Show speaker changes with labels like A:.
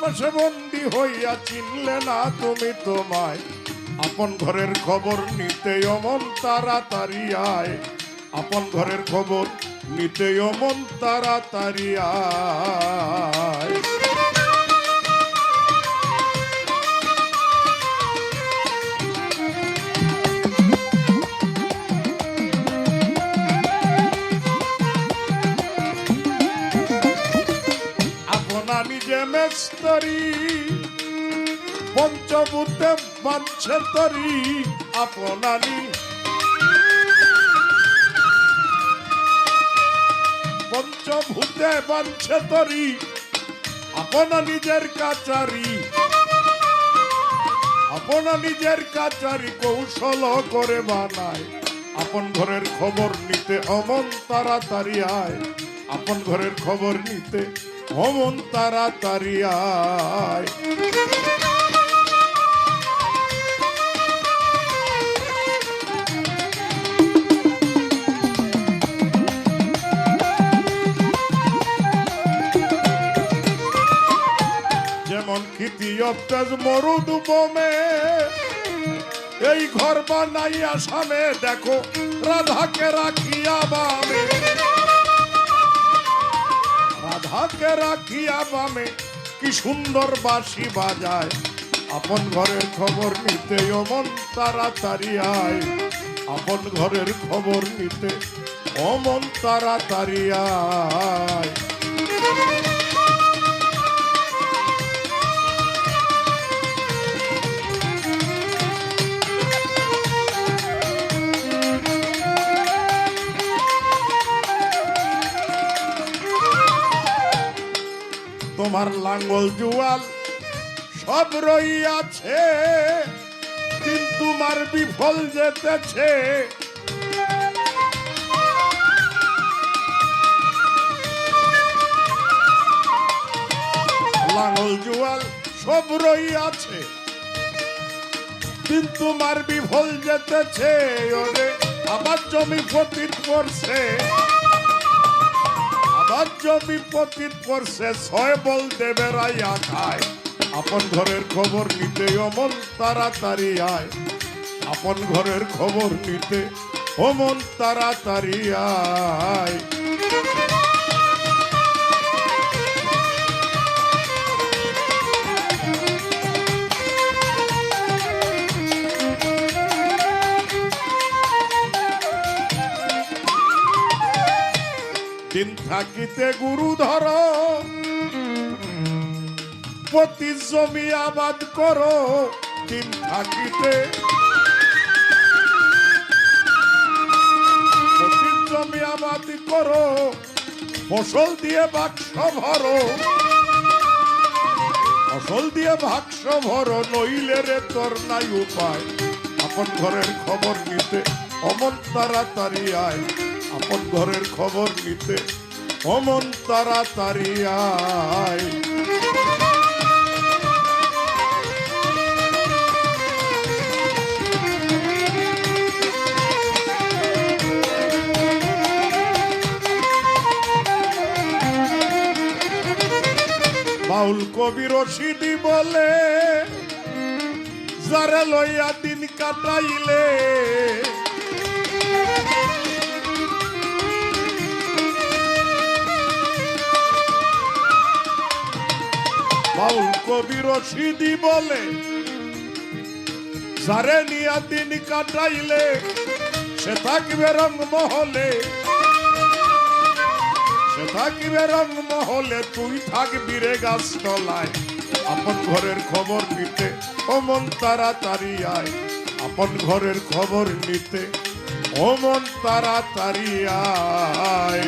A: পাশে বন্দি হইয়া চিনলে না তুমি তোমায়। আপন ঘরের খবর নিতে অমন তাড়াতাড়ি আয়। আপন ঘরের খবর নিতে অমন তাড়াতাড়ি আয়। আপনা নিজে মেস্তরি, পঞ্চভূতে বাঞ্ছে তরি আপনানি পঞ্চভূতে বাঞ্ছে তরি আপনা নিজের কাচারি। আপনা নিজের কাচারি কৌশল করে বানায়। আপন ঘরের খবর নিতে অমন তাড়াতাড়ি আয়। আপন ঘরের খবর নিতে অমন তাড়াতাড়ি আয়। যেমন খ্যাতি অত্যাজ মরুদ বোমে, এই ঘর বানাইয়া সামে দেখো, রাধাকে রাখিয়া বামে। রাধাকে রাখিয়া বামে, কি সুন্দর বাসি বাজায়। আপন ঘরের খবর নিতে অমন তাড়াতাড়ি আয়। আপন ঘরের খবর নিতে অমন তাড়াতাড়ি আয়। তোমার লাঙ্গল জুয়াল সব রইয়াছে দিন তোমার বিফল যেতেছে। লাঙ্গল জুয়াল সব রইয়াছে দিন তোমার বিফল যেতেছে। ওরে আমার জমি পতিত করছে আবার বিপত্তির পর সে ছয় বল দেবে রাইয়া খায়। আপন ঘরের খবর নিতে অমন তাড়াতাড়ি আয়। আপন ঘরের খবর নিতে অমন তাড়াতাড়ি আয়। দিন থাকিতে গুরু প্রতি জমি আবাদ করো দিন থাকিতে। জমি আবাদ করো, ফসল দিয়ে বাক্স ভরো। ফসল দিয়ে বাক্স ভরো, নইলে রে তোর নাই উপায়। আপন ঘরের খবর নিতে অমন তাড়াতাড়ি আয়। আপন ঘরের খবর নিতে অমন তাড়াতাড়ি আয়। বাউল কবি রশিদি বলে, যারে লইয়া দিন কাটাইলে। বাউল কবি রশিদি বলে, যারে নিয়া দিন কাটাইলে, সে থাকবে রং মহলে সে থাকিবে রং মহলে তুই থাকবি রে গাছ তলায় আপন ঘরের খবর নিতে অমন তাড়াতাড়ি আয়। আপন ঘরের খবর নিতে অমন তাড়াতাড়ি আয়।